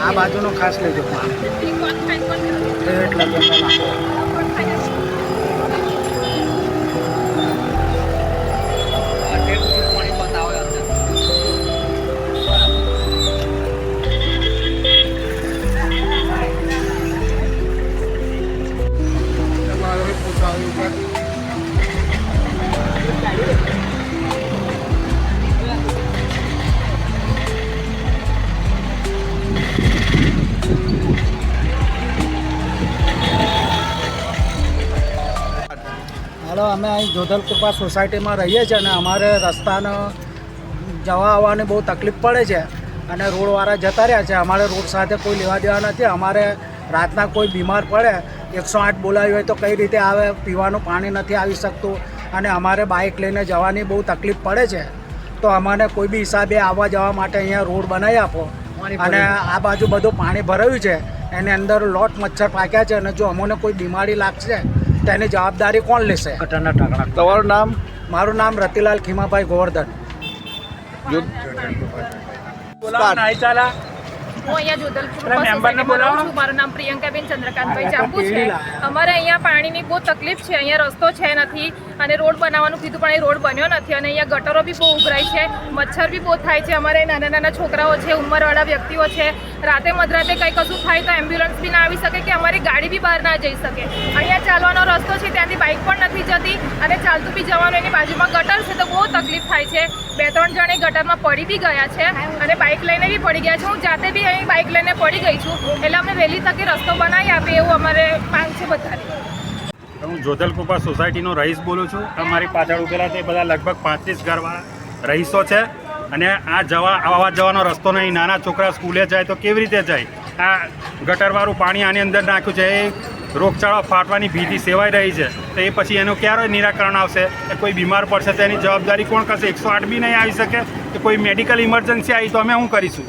આ બાજુનો ખાસ લેજો. એટલા હાલો અમે અહીં જોધલ કૃપા સોસાયટીમાં રહીએ છીએ અને અમારે રસ્તાનો જવા આવવાની બહુ તકલીફ પડે છે અને રોડવાળા જતા રહ્યા છે. અમારે રોડ સાથે કોઈ લેવા દેવા નથી. અમારે રાતના કોઈ બીમાર પડે એકસો આઠ બોલાવી હોય તો કઈ રીતે આવે પીવાનું પાણી નથી આવી શકતું અને અમારે બાઇક લઈને જવાની બહુ તકલીફ પડે છે. તો અમને કોઈ બી હિસાબે આવવા જવા માટે અહીંયા રોડ બનાવી આપો. અને આ બાજુ બધું પાણી ભરાયું છે. એની અંદર લોટ મચ્છર પાક્યા છે અને જો અમને કોઈ બીમારી લાગશે તેની જવાબદારી કોણ લેશે કટરના ટાંકણા તમારું નામ? મારું નામ રતિલાલ ખીમાભાઈ ગોવર્ધન. હું અહીંયા જોધલપુર મેમ્બરને બોલાવો. છું. મારું નામ પ્રિયંકાબેન ચંદ્રકાંતભાઈ ચાપુ છે. અમારે અહીંયા પાણીની બહુ તકલીફ છે. અહીંયા રસ્તો છે નથી અને રોડ બનાવવાનું કીધું પણ એ રોડ બન્યો નથી અને અહીંયા ગટરો બી બહુ ઉભરાય છે. મચ્છર બી બહુ થાય છે. અમારે નાના નાના છોકરાઓ છે ઉંમરવાળા વ્યક્તિઓ છે. રાતે મધરાતે કંઈ કશું થાય તો એમ્બ્યુલન્સ બી ના આવી શકે કે અમારી ગાડી બી બહાર ના જઈ શકે. અહીંયા ચાલવાનો રસ્તો છે, ત્યાંથી બાઇક પણ નથી જતી અને ચાલતું બી જવાનું એની બાજુમાં ગટર છે તો બહુ તકલીફ થાય છે. બે ત્રણ જણે ગટરમાં પડી બી ગયા છે અને બાઇક લઈને બી પડી ગયા છે. હું જાતે બી અહીં બાઇક લઈને પડી ગઈ છું એટલે અમને વહેલી તકે રસ્તો બનાવી આપે એવું અમારે માંગ છે બધાની. હું જોધલકુપા સોસાયટીનો રહીશ બોલું છું. અમારી પાછળ ઉભેલા તે બધા લગભગ પાંત્રીસ ઘરવાળા રહીશો છે. અને આ જવા આવવા જવાનો રસ્તો નહીં. નાના છોકરા સ્કૂલે જાય તો કેવી રીતે જાય? આ ગટરવાળું પાણી આની અંદર નાખ્યું છે. એ રોગચાળો ફાટવાની ભીતિ સેવાઈ રહી છે. તો એ પછી એનું ક્યારે નિરાકરણ આવશે? કે કોઈ બીમાર પડશે તો એની જવાબદારી કોણ કરશે? એકસો આઠ બી નહીં આવી શકે? કે કોઈ મેડિકલ ઇમરજન્સી આવી તો અમે શું કરીશું?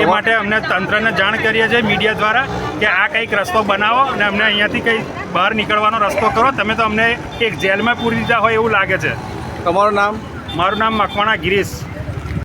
એ માટે અમને તંત્રને જાણ કરીએ છીએ મીડિયા દ્વારા કે આ કંઈક રસ્તો બનાવો અને અમને અહીંયાથી કંઈ બહાર નીકળવાનો રસ્તો કરો. તમે તો અમને એક જેલમાં પૂરી દીધા હોય એવું લાગે છે. તમારું નામ? મારું નામ મકવાણા ગિરીશ.